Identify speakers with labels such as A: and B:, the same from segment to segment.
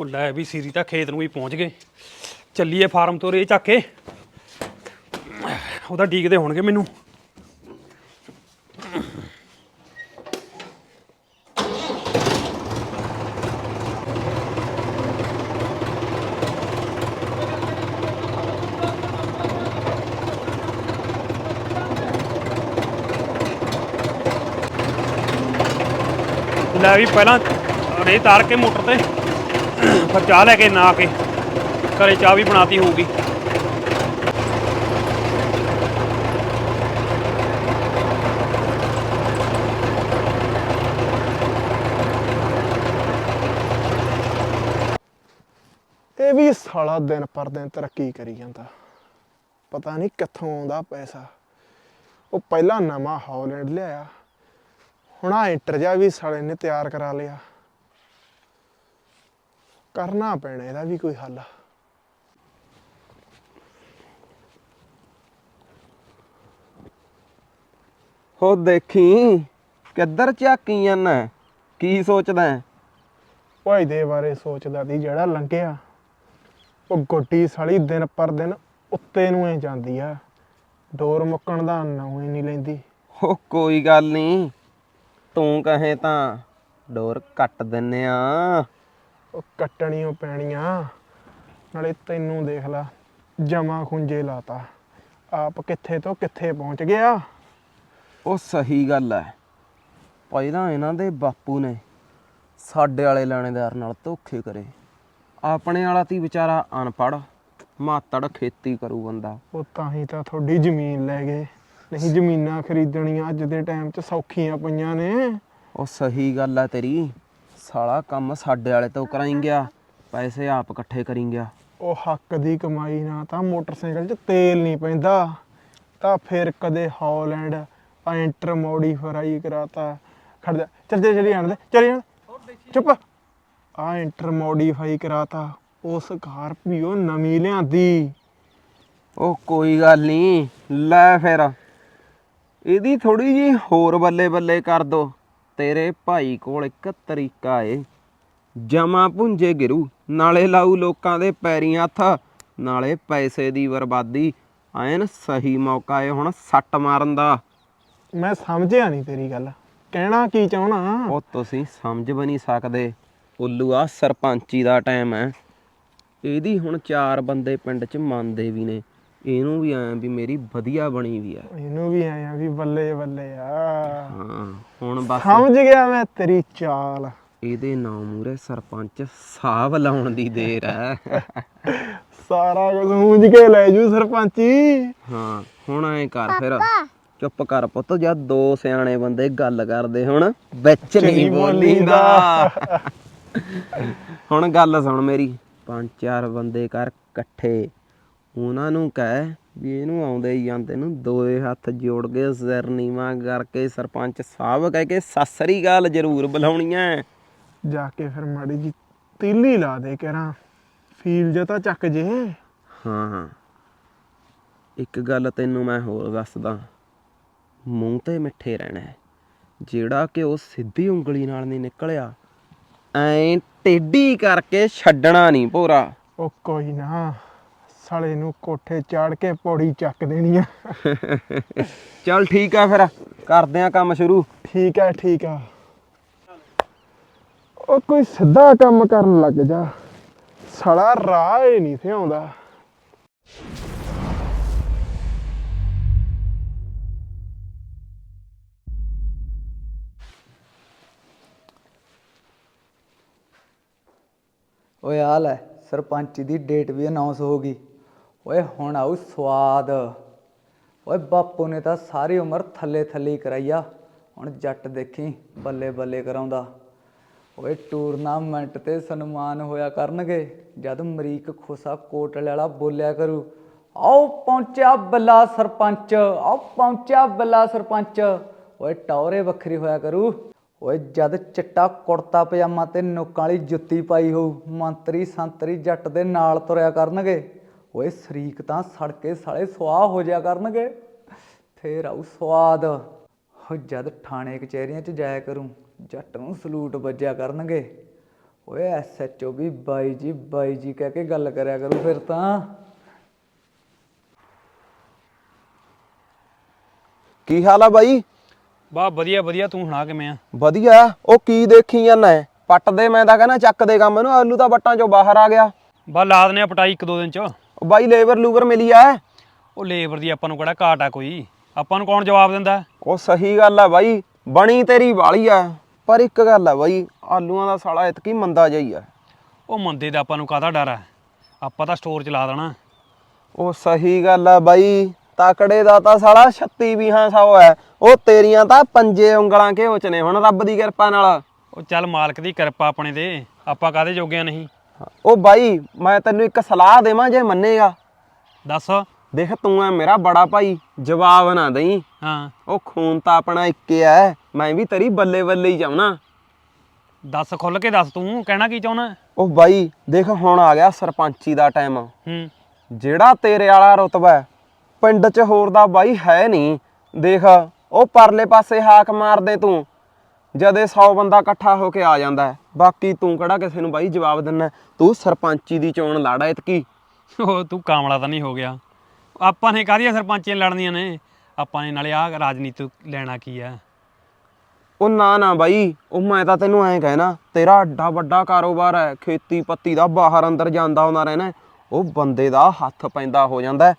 A: ਉਹ ਲੈ ਵੀ ਸੀਰੀ ਤਾਂ ਖੇਤ ਨੂੰ ਹੀ ਪਹੁੰਚ ਗਏ। ਚੱਲੀਏ ਫਾਰਮ ਤੋਂ ਰੇ ਚੱਕ ਕੇ। ਉਹਦਾ ਡੀਕਦੇ ਹੋਣਗੇ ਮੈਨੂੰ। ਲੈ ਵੀ ਪਹਿਲਾਂ ਰੇ ਤਾਰ ਕੇ ਮੋਟਰ ਤੇ। ਫਿਰ ਚਾਹ ਲੈ ਕੇ ਨਾ ਕੇ ਘਰੇ ਚਾਹ ਵੀ ਬਣਾਤੀ ਹੋਊਗੀ।
B: ਇਹ ਵੀ ਸਾਲਾ ਦਿਨ ਪਰ ਦਿਨ ਤਰੱਕੀ ਕਰੀ ਜਾਂਦਾ। ਪਤਾ ਨਹੀਂ ਕਿੱਥੋਂ ਆਉਂਦਾ ਪੈਸਾ। ਉਹ ਪਹਿਲਾਂ ਨਵਾਂ ਹਾਲੈਂਡ ਲਿਆਇਆ। ਹੁਣ ਆ ਇੰਟਰਜਾ ਵੀ ਸਾਲੇ ਨੇ ਤਿਆਰ ਕਰਾ ਲਿਆ। ਕਰਨਾ ਪੈਣਾ ਇਹਦਾ ਵੀ ਕੋਈ ਹੱਲ।
C: ਹੋ ਦੇਖੀ ਕਿੱਧਰ ਝਾਕੀ ਜਾਂਦਾ ਕੀ ਸੋਚਦਾ?
B: ਭਾਈ ਦੇ ਬਾਰੇ ਸੋਚਦਾ ਸੀ ਜਿਹੜਾ ਲੰਘਿਆ। ਉਹ ਗੋਡੀ ਸਾਲੀ ਦਿਨ ਪਰ ਦਿਨ ਉੱਤੇ ਨੂੰ ਹੀ ਜਾਂਦੀ ਆ। ਡੋਰ ਮੁੱਕਣ ਦਾ ਨਾਂ ਹੀ ਨਹੀਂ ਲੈਂਦੀ।
C: ਹੋ ਕੋਈ ਗੱਲ ਨਹੀਂ ਤੂੰ ਕਹੇ ਤਾਂ ਡੋਰ ਕੱਟ ਦਿੰਨੇ ਆ।
B: ਉਹ ਕੱਟਣੀਓ ਪੈਣੀਆਂ। ਨਾਲੇ ਤੈਨੂੰ ਦੇਖ ਲਾ ਜਮਾ ਖੁੰਝੇ ਲਾਤਾ। ਆਪ ਕਿੱਥੇ ਤੋਂ ਕਿੱਥੇ ਪਹੁੰਚ ਗਿਆ?
C: ਉਹ ਸਹੀ ਗੱਲ ਹੈ ਪਹਿਲਾਂ ਇਹਨਾਂ ਦੇ ਬਾਪੂ ਨੇ ਸਾਡੇ ਵਾਲੇ ਲਾਣੇਦਾਰ ਨਾਲ ਧੋਖੇ ਕਰੇ। ਆਪਣੇ ਵਾਲਾ ਤੀ ਵਿਚਾਰਾ ਅਨਪੜ ਮਾਤੜ ਖੇਤੀ ਕਰੂ ਬੰਦਾ।
B: ਉਹ ਤਾਂ ਹੀ ਤਾਂ ਤੁਹਾਡੀ ਜ਼ਮੀਨ ਲੈ ਗਏ। ਨਹੀਂ ਜ਼ਮੀਨਾਂ ਖਰੀਦਣੀਆਂ ਅੱਜ ਦੇ ਟਾਈਮ 'ਚ ਸੌਖੀਆਂ ਪਈਆਂ ਨੇ।
C: ਉਹ ਸਹੀ ਗੱਲ ਹੈ ਤੇਰੀ। ਸਾਲਾ ਕੰਮ ਸਾਡੇ ਵਾਲੇ ਤੋਂ ਕਰਾਈ ਗਿਆ। ਪੈਸੇ ਆਪ ਇਕੱਠੇ ਕਰੀ ਗਿਆ।
B: ਉਹ ਹੱਕ ਦੀ ਕਮਾਈ ਨਾਲ ਤਾਂ ਮੋਟਰਸਾਈਕਲ 'ਚ ਤੇਲ ਨਹੀਂ ਪੈਂਦਾ। ਤਾਂ ਫਿਰ ਕਦੇ ਹਾਲੈਂਡ ਐਂਟਰ ਮੋਡੀਫਾਈ ਕਰਾਤਾ। ਖੜ ਜਾ। ਚੱਲ ਚੱਲ ਚਲੀ ਆਣ ਦੇ। ਚਲੀ ਆਣ। ਚੁੱਪ। ਆ ਐਂਟਰ ਮੋਡੀਫਾਈ ਕਰਾਤਾ। ਉਹ ਸਕਾਰਪੀਓ ਨਵੀਂ ਲਿਆਂਦੀ।
C: ਉਹ ਕੋਈ ਗੱਲ ਨਹੀਂ। ਲੈ ਫਿਰ। ਇਹਦੀ ਥੋੜੀ ਜੀ ਹੋਰ ਬੱਲੇ ਬੱਲੇ ਕਰ ਦੋ। ਤੇਰੇ ਭਾਈ ਕੋਲ ਇੱਕ ਤਰੀਕਾ ਏ। ਜਮਾ ਪੁੰਜੇ ਗਿਰੂ ਨਾਲੇ ਲਾਊ ਲੋਕਾਂ ਦੇ ਪੈਰੀਂ ਹੱਥ ਨਾਲੇ ਪੈਸੇ ਦੀ ਬਰਬਾਦੀ। ਐਨ ਸਹੀ ਮੌਕਾ ਏ ਹੁਣ ਸੱਟ ਮਾਰਨ ਦਾ।
B: ਮੈਂ ਸਮਝਿਆ ਨਹੀਂ ਤੇਰੀ ਗੱਲ। ਕਹਿਣਾ ਕੀ ਚਾਹਣਾ
C: ਉਹ ਤੁਸੀਂ ਸਮਝ ਵੀ ਨਹੀਂ ਸਕਦੇ। ਉੱਲੂ ਆ ਸਰਪੰਚੀ ਦਾ ਟਾਈਮ ਹੈ। ਇਹਦੀ ਹੁਣ ਚਾਰ ਬੰਦੇ ਪਿੰਡ 'ਚ ਮੰਨਦੇ ਵੀ ਨੇ। ਇਹਨੂੰ ਵੀ ਐਂ ਵੀ ਮੇਰੀ ਵਧੀਆ ਬਣੀ ਵੀ ਆ।
B: ਇਹਨੂੰ ਵੀ ਆਇਆ ਵੀ ਬੱਲੇ ਬੱਲੇ ਆ।
C: ਹਾਂ ਹੁਣ ਬਸ
B: ਸਮਝ ਗਿਆ ਮੈਂ ਤੇਰੀ ਚਾਲ।
C: ਇਹਦੇ ਨਾਂ ਮੂਰੇ ਸਰਪੰਚ ਸਾਹਬ ਲਾਉਣ ਦੀ ਦੇਰ ਹੈ
B: ਸਾਰਾ ਕੁਝ ਉਂਝ ਕੇ ਲੈ ਜੂ ਸਰਪੰਚੀ।
C: ਹਾਂ ਹੁਣ ਐਂ ਕਰ ਫਿਰ। ਚੁੱਪ ਕਰ ਪੁੱਤ ਜਦ ਦੋ ਸਿਆਣੇ ਬੰਦੇ ਗੱਲ ਕਰਦੇ ਹੁਣ ਵਿੱਚ ਨਹੀਂ
B: ਨਹੀਂ
C: ਬੋਲੀਦਾ। ਹੁਣ ਗੱਲ ਸੁਣ ਮੇਰੀ ਪੰਜ ਚਾਰ ਬੰਦੇ ਕਰ ਇਕੱਠੇ। ਉਹਨਾਂ ਨੂੰ ਕਹਿ ਵੀ ਇਹਨੂੰ ਆਉਂਦੇ ਹੀ ਜਾਂਦੇ ਨੂੰ ਦੋਏ ਹੱਥ ਜੋੜ ਕੇ ਸਿਰ ਨੀਵਾਂ ਕਰਕੇ ਸਰਪੰਚ ਸਾਹਿਬ ਕਹਿ ਕੇ ਸਸਰੀ ਗੱਲ ਜ਼ਰੂਰ ਬੁਲਾਉਣੀ ਐ।
B: ਜਾ ਕੇ ਫਿਰ ਮਾੜੀ ਜੀ ਤੀਲੀ ਲਾ ਦੇ ਕਰਾਂ। ਫੀਲ ਜੇ ਤਾਂ ਚੱਕ ਜੇ।
C: ਹਾਂ ਹਾਂ। ਇੱਕ ਗੱਲ ਤੈਨੂੰ ਮੈਂ ਹੋਰ ਦੱਸਦਾ। ਮੂੰਹ ਤੇ ਮਿੱਠੇ ਰਹਿਣਾ। ਜਿਹੜਾ ਕਿ ਉਹ ਸਿੱਧੀ ਉਂਗਲੀ ਨਾਲ ਨਹੀਂ ਨਿਕਲਿਆ ਐਂ ਟੇਢੀ ਕਰਕੇ ਛੱਡਣਾ ਨਹੀਂ ਭੋਰਾ
B: ਉਹ ਕੋਈ ਨਾ। ਸਾਲੇ ਨੂੰ ਕੋਠੇ ਚਾੜ ਕੇ ਪੌੜੀ ਚੱਕ ਦੇਣੀ ਆ।
C: ਚੱਲ ਠੀਕ ਆ ਫਿਰ ਕਰਦੇ ਆ ਕੰਮ ਸ਼ੁਰੂ।
B: ਠੀਕ ਆ ਠੀਕ ਆ। ਉਹ ਕੋਈ ਸਿੱਧਾ ਕੰਮ ਕਰਨ ਲੱਗ ਜਾ। ਸਾਲਾ ਰਾਹ ਹੀ ਨਹੀਂ ਸੀ ਆਉਂਦਾ।
D: ਓਏ ਆ ਲੈ ਸਰਪੰਚ ਦੀ ਡੇਟ ਵੀ ਅਨਾਉਂਸ ਹੋ ਗਈ। ਓਏ ਹੁਣ ਆਉ ਸਵਾਦ। ਓਏ ਬਾਪੂ ਨੇ ਤਾਂ ਸਾਰੀ ਉਮਰ ਥੱਲੇ ਥੱਲੇ ਹੀ ਕਰਾਈ ਆ ਹੁਣ ਜੱਟ ਦੇਖੀ ਬੱਲੇ ਬੱਲੇ ਕਰਾਉਂਦਾ। ਓਏ ਟੂਰਨਾਮੈਂਟ ਤੇ ਸਨਮਾਨ ਹੋਇਆ ਕਰਨਗੇ। ਜਦ ਅਮਰੀਕ ਖੋਸਾ ਕੋਟਲੇ ਵਾਲਾ ਬੋਲਿਆ ਕਰੂ, ਆਓ ਪਹੁੰਚਿਆ ਬੱਲਾ ਸਰਪੰਚ, ਆਓ ਪਹੁੰਚਿਆ ਬੱਲਾ ਸਰਪੰਚ। ਓਏ ਟੌਰੇ ਵੱਖਰੀ ਹੋਇਆ ਕਰੂ। ਓਏ ਜਦ ਚਿੱਟਾ ਕੁੜਤਾ ਪਜਾਮਾ ਤੇ ਨੁੱਕਾਂ ਵਾਲੀ ਜੁੱਤੀ ਪਾਈ ਹੋਊ, ਮੰਤਰੀ ਸੰਤਰੀ ਜੱਟ ਦੇ ਨਾਲ ਤੁਰਿਆ ਕਰਨਗੇ। ਓਏ ਸ਼ਰੀਕ ਤਾਂ ਸੜਕੇ ਸਾਲੇ ਸੁਆਹ ਹੋ ਜਾ ਕਰਨਗੇ। ਫੇਰ ਆਊ ਸਵਾਦ। ਹੋ ਜਦ ਥਾਣੇ ਕਚਹਿਰੀਆਂ 'ਚ ਜਾਇਆ ਕਰੂੰ ਜੱਟ ਨੂੰ ਸਲੂਟ ਵੱਜਿਆ ਕਰਨਗੇ। ਓਏ ਐਸਐਚਓ ਵੀ ਬਾਈ ਜੀ ਬਾਈ ਜੀ ਕਹਿ ਕੇ ਗੱਲ ਕਰਿਆ ਕਰੂ ਫਿਰ ਤਾਂ।
C: ਕੀ ਹਾਲ ਆ ਬਾਈ?
A: ਬਾ ਵਧੀਆ ਵਧੀਆ। ਤੂੰ ਸੁਣਾ ਕਿਵੇਂ ਆ?
C: ਵਧੀਆ। ਉਹ ਕੀ ਦੇਖੀ ਜਾਂਦਾ ਪੱਟ ਦੇ ਮੈਂ ਤਾਂ ਕਹਿੰਦਾ ਚੱਕ ਦੇ ਕੰਮ ਨੂੰ। ਆਲੂ ਤਾਂ ਬੱਟਾਂ ਚੋਂ ਬਾਹਰ ਆ ਗਿਆ।
A: ਬਾ ਲਾ ਦਨੇ ਆ ਪਟਾਈ ਇੱਕ ਦੋ ਦਿਨ ਚ।
C: ਬਾਈ ਲੇਬਰ ਲੂਬਰ ਮਿਲੀ ਐ
A: ਉਹ ਲੇਬਰ ਦੀ ਆਪਾਂ ਨੂੰ ਕਿਹੜਾ ਘਾਟ ਆ ਕੋਈ? ਆਪਾਂ ਨੂੰ ਕੌਣ ਜਵਾਬ ਦਿੰਦਾ?
C: ਉਹ ਸਹੀ ਗੱਲ ਆ ਬਾਈ ਬਣੀ ਤੇਰੀ ਵਾਲੀ ਆ। ਪਰ ਇੱਕ ਗੱਲ ਆ ਬਾਈ ਆਲੂਆਂ ਦਾ ਸਾਲਾ ਇਤਕੀ ਮੰਦਾ ਜਾਈ ਆ।
A: ਉਹ ਮੰਦੇ ਦਾ ਆਪਾਂ ਨੂੰ ਕਾਹਦਾ ਡਰ ਆ? ਆਪਾਂ ਤਾਂ ਸਟੋਰ ਚਲਾ ਦੇਣਾ।
C: ਉਹ ਸਹੀ ਗੱਲ ਆ ਬਾਈ ਤਕੜੇ ਦਾ ਤਾਂ ਸਾਲਾ 36 ਵੀਹਾਂ ਸੌ ਹੈ ਉਹ ਤੇਰੀਆਂ ਤਾਂ ਪੰਜੇ ਉਂਗਲਾਂ ਘਿਓ ਚ ਨੇ ਹੁਣ ਰੱਬ ਦੀ ਕਿਰਪਾ ਨਾਲ।
A: ਉਹ ਚੱਲ ਮਾਲਕ ਦੀ ਕਿਰਪਾ ਆਪਣੇ ਤੇ ਆਪਾਂ ਕਾਹਦੇ ਜੋਗੇ ਆ ਨਹੀਂ?
C: ਉਹ ਬਾਈ ਮੈਂ ਤੈਨੂੰ ਇੱਕ ਸਲਾਹ ਦੇਵਾਂ ਜੇ ਮੰਨੇਗਾ।
A: ਦੱਸ।
C: ਦੇਖ ਤੂੰ ਐ ਮੇਰਾ ਬੜਾ ਭਾਈ ਜਵਾਬ ਨਾ ਦੇਈਂ।
A: ਹਾਂ।
C: ਉਹ ਖੂਨ ਤਾਂ ਆਪਣਾ ਇੱਕੇ ਐ ਮੈਂ ਵੀ ਤੇਰੀ ਬੱਲੇ ਬੱਲੇ ਹੀ ਚਾਹਣਾ
A: ਦੱਸ ਖੁੱਲ ਕੇ ਦੱਸ ਤੂੰ ਕਹਿਣਾ ਕੀ ਚਾਹੁੰਦਾ?
C: ਉਹ ਬਾਈ ਦੇਖ ਹੁਣ ਆ ਗਿਆ ਸਰਪੰਚੀ ਦਾ ਟਾਈਮ
A: ਹੂੰ।
C: ਜਿਹੜਾ ਤੇਰੇ ਵਾਲਾ ਰੁਤਬਾ ਹੈ, ਪਿੰਡ 'ਚ ਹੋਰ ਦਾ ਬਾਈ ਹੈ ਨਹੀਂ। ਦੇਖ ਉਹ ਪਰਲੇ ਪਾਸੇ ਹਾਕ ਮਾਰਦੇ ਤੂੰ। ਜਦੇ 100 ਬੰਦਾ ਇਕੱਠਾ ਹੋ ਕੇ ਆ ਜਾਂਦਾ ਹੈ। ਬਾਕੀ ਤੂੰ ਕਿਹੜਾ ਕਿਸੇ ਨੂੰ ਬਾਈ ਜਵਾਬ ਦਿੰਨਾ? ਤੂੰ ਸਰਪੰਚੀ ਦੀ ਚੋਣ ਲੜਾ ਇਤਕੀ
A: ਉਹ ਤੂੰ ਕਾਮਲਾ ਤਾਂ ਨਹੀਂ ਹੋ ਗਿਆ ਆਪਾਂ ਨੇ ਕਾਹਦੀਆਂ ਸਰਪੰਚੀਆਂ ਲੜਨੀਆਂ ਨੇ ਆਪਾਂ ਨੇ ਨਾਲੇ ਆਹ ਰਾਜਨੀਤੀ ਲੈਣਾ ਕੀ ਆ
C: ਉਹ ਨਾ ਨਾ ਬਾਈ ਉਹ ਮੈਂ ਤਾਂ ਤੈਨੂੰ ਐਂ ਕਹਿਣਾ ਤੇਰਾ ਏਡਾ ਵੱਡਾ ਕਾਰੋਬਾਰ ਹੈ ਖੇਤੀ ਪੱਤੀ ਦਾ ਬਾਹਰ ਅੰਦਰ ਜਾਂਦਾ ਆਉਂਦਾ ਰਹਿਣਾ। ਉਹ ਬੰਦੇ ਦਾ ਹੱਥ ਪੈਂਦਾ ਹੋ ਜਾਂਦਾ।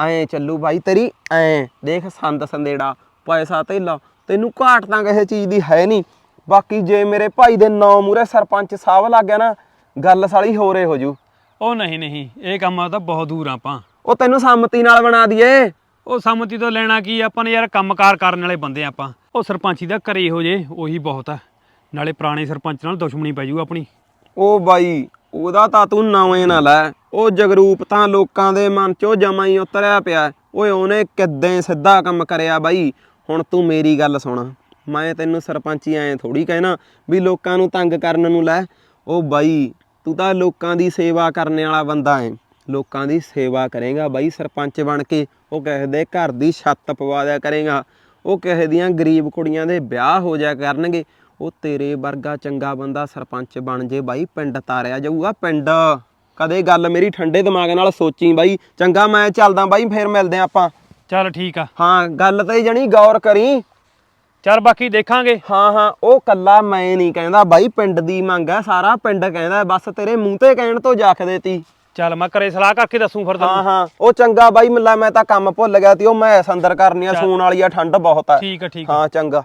C: ਐਂ ਚੱਲੂ ਬਾਈ ਤੇਰੀ ਐਂ ਦੇਖ ਸੰਦ ਸੰਦੇੜਾ ਪੈਸਾ ਧੇਲਾ ਤੈਨੂੰ ਘਾਟ ਤਾਂ ਕਿਸੇ ਚੀਜ਼ ਦੀ ਹੈ ਨਹੀਂ। ਬਾਕੀ ਜੇ ਮੇਰੇ ਭਾਈ ਦੇ ਨਾਂ ਮੂਰੇ ਸਰਪੰਚ ਸਾਹਿਬ ਲੱਗ ਗਿਆ ਨਾ ਗੱਲ ਸਾਲੀ ਹੋਰੇ ਹੋ ਜੂ।
A: ਉਹ ਨਹੀਂ ਨਹੀਂ ਇਹ ਕੰਮ ਤਾਂ ਬਹੁਤ ਦੂਰ ਆਪਾਂ।
C: ਉਹ ਤੈਨੂੰ ਸੰਮਤੀ ਨਾਲ ਬਣਾ ਦਈਏ।
A: ਉਹ ਸੰਮਤੀ ਤੋਂ ਲੈਣਾ ਕੀ? ਆਪਾਂ ਨੇ ਯਾਰ ਕੰਮਕਾਰ ਕਰਨ ਵਾਲੇ ਬੰਦੇ ਆਪਾਂ। ਉਹ ਸਰਪੰਚੀ ਦਾ ਘਰੇ ਹੋ ਜੇ ਉਹੀ ਬਹੁਤ ਆ। ਨਾਲੇ ਪੁਰਾਣੇ ਸਰਪੰਚ ਨਾਲ ਦੁਸ਼ਮਣੀ ਪੈ ਜੂ ਆਪਣੀ।
C: ਉਹ ਬਾਈ ਉਹਦਾ ਤਾਂ ਤੂੰ ਨਵੇਂ ਨਾ ਲੈ ਉਹ ਜਗਰੂਪ ਤਾਂ ਲੋਕਾਂ ਦੇ ਮਨ ਚੋਂ ਜਮਾ ਹੀ ਉਤਰਿਆ ਪਿਆ। ਓਏ ਉਹਨੇ ਕਿੱਦਾਂ ਸਿੱਧਾ ਕੰਮ ਕਰਿਆ ਬਾਈ। ਹੁਣ ਤੂੰ ਮੇਰੀ ਗੱਲ ਸੁਣ। ਮੈਂ ਤੈਨੂੰ ਸਰਪੰਚੀ ਐ ਥੋੜੀ ਕਹਿਣਾ ਵੀ ਲੋਕਾਂ ਨੂੰ ਤੰਗ ਕਰਨ ਨੂੰ ਲੈ। ਉਹ ਬਾਈ, ਤੂੰ ਤਾਂ ਲੋਕਾਂ ਦੀ ਸੇਵਾ ਕਰਨ ਵਾਲਾ ਬੰਦਾ ਐ। ਲੋਕਾਂ ਦੀ ਸੇਵਾ ਕਰੇਗਾ ਬਾਈ ਸਰਪੰਚ ਬਣ ਕੇ। ਉਹ ਕਿਸੇ ਦੇ ਘਰ ਦੀ ਛੱਤ ਪਵਾ ਦਿਆ ਕਰੇਗਾ। ਉਹ ਕਿਸੇ ਦੀਆਂ ਗਰੀਬ ਕੁੜੀਆਂ ਦੇ ਵਿਆਹ ਹੋ ਜਾ ਕਰਨਗੇ। ਉਹ ਤੇਰੇ ਵਰਗਾ ਚੰਗਾ ਬੰਦਾ ਸਰਪੰਚ ਬਣ ਜੇ ਬਾਈ, ਪਿੰਡ ਤਾਰਿਆ ਜਾਊਗਾ ਪਿੰਡ। ਕਦੇ ਗੱਲ ਮੇਰੀ ਠੰਡੇ ਦਿਮਾਗ ਨਾਲ ਸੋਚੀ ਬਾਈ। ਚੰਗਾ ਮੈਂ ਚੱਲਦਾ ਬਾਈ, ਫੇਰ ਮਿਲਦੇ ਆਂ ਆਪਾਂ।
A: ਚੱਲ ਠੀਕ ਆ।
C: ਹਾਂ ਗੱਲ ਤੇ ਜਣੀ ਗੌਰ ਕਰੀ।
A: ਚੱਲ ਬਾਕੀ ਦੇਖਾਂਗੇ।
C: ਹਾਂ ਹਾਂ ਉਹ ਕੱਲਾ ਮੈਂ ਨਹੀਂ ਕਹਿੰਦਾ ਬਾਈ ਪਿੰਡ ਦੀ ਮੰਗ ਹੈ ਸਾਰਾ ਪਿੰਡ ਕਹਿੰਦਾ ਬਸ ਤੇਰੇ ਮੂੰਹ ਤੇ ਕਹਿਣ ਤੋਂ ਜੱਖ ਦੇਤੀ।
A: ਚੱਲ ਮੈਂ ਘਰੇ ਸਲਾਹ ਕਰਕੇ ਦੱਸੂ ਫਿਰ
C: ਹਾਂ ਹਾਂ ਉਹ ਚੰਗਾ ਬਾਈ ਮਿਲਾ ਮੈਂ ਤਾਂ ਕੰਮ ਭੁੱਲ ਗਿਆ ਤੀ ਉਹ ਮੈਂ ਅੰਦਰ ਕਰਨੀ ਆ ਸੂਣ ਵਾਲੀ ਆ ਠੰਡ ਬਹੁਤ ਆ।
A: ਠੀਕ ਆ ਠੀਕ ਆ।
C: ਹਾਂ ਚੰਗਾ।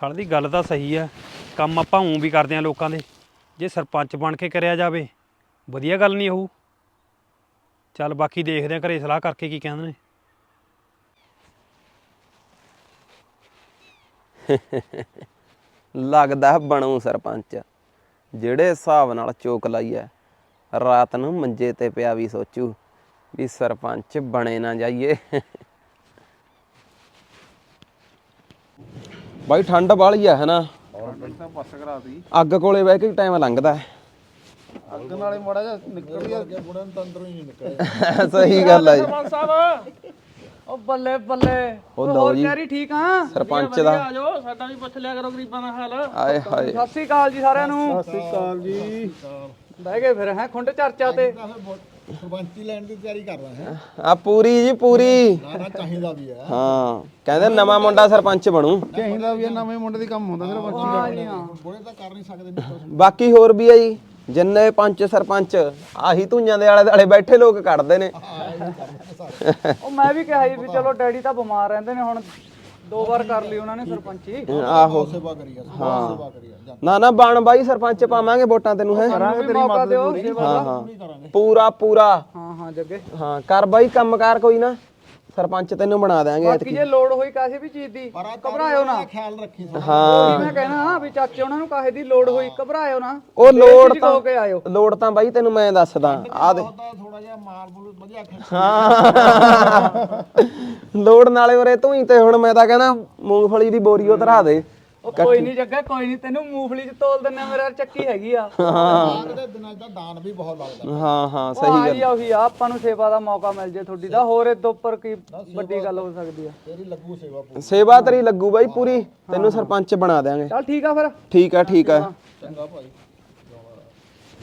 A: ਸਾਲ ਦੀ ਗੱਲ ਤਾਂ ਸਹੀ ਆ ਕੰਮ ਆਪਾਂ ਉਂ ਵੀ ਕਰਦੇ ਆ ਲੋਕਾਂ ਦੇ। ਜੇ ਸਰਪੰਚ ਬਣ ਕੇ ਕਰਿਆ ਜਾਵੇ ਵਧੀਆ ਗੱਲ ਨਹੀਂ ਹੋਊ। ਚੱਲ ਬਾਕੀ ਦੇਖਦੇ ਆ ਘਰੇ ਸਲਾਹ ਕਰਕੇ ਕੀ ਕਹਿੰਦੇ ਨੇ।
C: ਲੱਗਦਾ ਬਣੂ ਸਰਪੰਚ। ਜਿਹੜੇ ਹਿਸਾਬ ਨਾਲ ਚੋਕ ਲਾਈ ਐ ਰਾਤ ਨੂੰ ਮੰਜੇ ਤੇ ਪਿਆ ਵੀ ਸੋਚੂ ਵੀ ਸਰਪੰਚ ਬਣੇ ਨਾ ਜਾਈਏ। ਬਾਈ ਠੰਡ ਵਾਲੀ ਐ ਹਨਾ ਅੱਗ ਕੋਲੇ ਬਹਿ ਕੇ ਟਾਈਮ ਲੰਘਦਾ ਹੈ।
B: ਅੱਗ ਨਾਲੇ ਮੜਾ ਜਾ ਨਿਕਲ ਗਿਆ। ਗੁਣਨ ਤੰਦਰੋਂ ਹੀ ਨਹੀਂ ਨਿਕਲਿਆ।
C: ਸਹੀ ਗੱਲ ਹੈ ਜੀ।
D: ਉਹ ਬੱਲੇ ਬੱਲੇ।
C: ਉਹ ਲਓ ਜੀ।
D: ਠੀਕ ਆ?
C: ਸਰਪੰਚ ਦਾ।
A: ਜਾਓ। ਸਾਡਾ ਵੀ ਪੁੱਛ ਲਿਆ ਕਰੋ ਗਰੀਬਾਂ ਦਾ ਹਾਲ।
C: ਆਏ ਹਾਏ।
D: ਸਤਿ ਸ੍ਰੀ ਅਕਾਲ ਜੀ ਸਾਰਿਆਂ ਨੂੰ।
B: ਸਤਿ ਸ਼੍ਰੀ ਅਕਾਲ ਜੀ।
D: ਬਹਿ ਗਏ ਫਿਰ ਹੈ ਖੁੰਡ ਚਰਚਾ ਤੇ।
B: ਸਰਪੰਚੀ ਲੈਣ ਦੀ ਤਿਆਰੀ ਕਰ ਰਹਾ ਹੈ।
C: ਆ ਪੂਰੀ ਜੀ ਪੂਰੀ।
B: ਨਾ ਚਾਹੀਦਾ ਵੀ ਹੈ।
C: ਹਾਂ ਕਹਿੰਦੇ ਨਵਾਂ ਮੁੰਡਾ ਸਰਪੰਚ ਬਣੂ।
B: ਚਾਹੀਦਾ ਵੀ ਹੈ ਨਵੇਂ ਮੁੰਡੇ ਦੀ ਕੰਮ ਹੁੰਦਾ ਸਰਪੰਚੀ ਦਾ ਬੁੜੇ ਤਾਂ ਕਰ ਨਹੀਂ ਸਕਦੇ।
C: ਬਾਕੀ ਹੋਰ ਵੀ ਆ ਜੀ। ਜਿੰਨੇ ਪੰਚ ਸਰਪੰਚ ਆਹੀ ਧੂਆਂ ਦੇ ਆਲੇ ਦੁਆਲੇ ਬੈਠੇ ਲੋਕ ਕੱਢਦੇ ਨੇ।
D: ਉਹ ਮੈਂ ਵੀ ਕਿਹਾ ਸੀ ਵੀ ਚਲੋ ਡੈਡੀ ਤਾਂ ਬਿਮਾਰ ਰਹਿੰਦੇ ਨੇ ਹੁਣ ਦੋ ਵਾਰ ਕਰ ਲਈ ਉਹਨਾਂ ਨੇ ਸਰਪੰਚੀ।
C: ਆਹੋ।
B: ਸੇਵਾ ਕਰੀ ਆ ਸੇਵਾ ਕਰੀ ਆ ਜਾ
C: ਨਾ ਨਾ ਬਣ ਬਾਈ ਸਰਪੰਚ ਪਾਵਾਂਗੇ ਵੋਟਾਂ ਤੈਨੂੰ ਹਾਂ। ਪੂਰਾ ਪੂਰਾ।
D: ਹਾਂ ਹਾਂ ਜੱਗੇ।
C: ਹਾਂ ਕਰ ਬਾਈ ਕੰਮਕਾਰ ਕੋਈ ਨਾ। ਸਰਪੰਚ ਤੈਨੂੰ ਬਣਾ ਦਿਆਂਗੇ
D: ਬਾਕੀ ਜੇ ਲੋੜ ਹੋਈ ਕਾਸੇ ਵੀ ਚੀਜ਼ ਦੀ ਘਬਰਾਇਓ ਨਾ।
B: ਖਿਆਲ ਰੱਖੀ
C: ਹਾਂ।
D: ਮੈਂ ਕਹਿਣਾ ਵੀ ਚਾਚੇ ਉਹਨਾਂ ਨੂੰ ਕਾਸੇ ਦੀ ਲੋੜ ਹੋਈ ਘਬਰਾਇਓ ਨਾ।
C: ਉਹ ਲੋੜ
D: ਹੋ ਕੇ ਆਇਓ।
C: ਲੋੜ ਤਾਂ ਬਾਈ ਤੈਨੂੰ ਮੈਂ ਦੱਸਦਾ। ਆ ਦੇ
B: ਤਾਂ ਥੋੜਾ ਜਿਹਾ ਮਾਲ ਬੁਲ ਵਧੀਆ ਖਿੱਚ
C: ਹਾਂ। ਲੋੜ ਨਾਲੇ ਉਰੇ ਤੂੰ ਹੀ ਤੇ ਹੁਣ ਮੈਂ ਤਾਂ ਕਹਿੰਦਾ ਮੂੰਗਫਲੀ ਦੀ ਬੋਰੀ ਉਹ ਧਰਾ ਦੇ।
D: ਉਹ ਕੋਈ ਨਹੀਂ ਜੱਗਾ ਕੋਈ ਨਹੀਂ ਤੈਨੂੰ ਮੂੰਗਫਲੀ ਚ ਤੋਲ ਦਿੰਨਾ ਮੇਰਾ ਚੱਕੀ ਹੈਗੀ ਆ।
C: ਹਾਂ। ਹਾਂ
D: ਉਹ
C: ਸਹੀ
D: ਆਈ ਆ ਉਹੀ ਆ ਆਪਾਂ ਨੂੰ ਸੇਵਾ ਦਾ ਮੌਕਾ ਮਿਲ ਜੇ ਤੁਹਾਡੀ ਦਾ ਹੋਰ ਇਹ ਤੋਂ ਉੱਪਰ ਕੀ ਵੱਡੀ ਗੱਲ ਹੋ ਸਕਦੀ ਆ?
C: ਸੇਵਾ ਤੇਰੀ ਲੱਗੂ ਬਾਈ ਪੂਰੀ ਤੈਨੂੰ ਸਰਪੰਚ ਬਣਾ ਦਿਆਂਗੇ।
D: ਚੱਲ ਠੀਕ ਆ ਫਿਰ।
C: ਠੀਕ ਆ ਠੀਕ ਆ।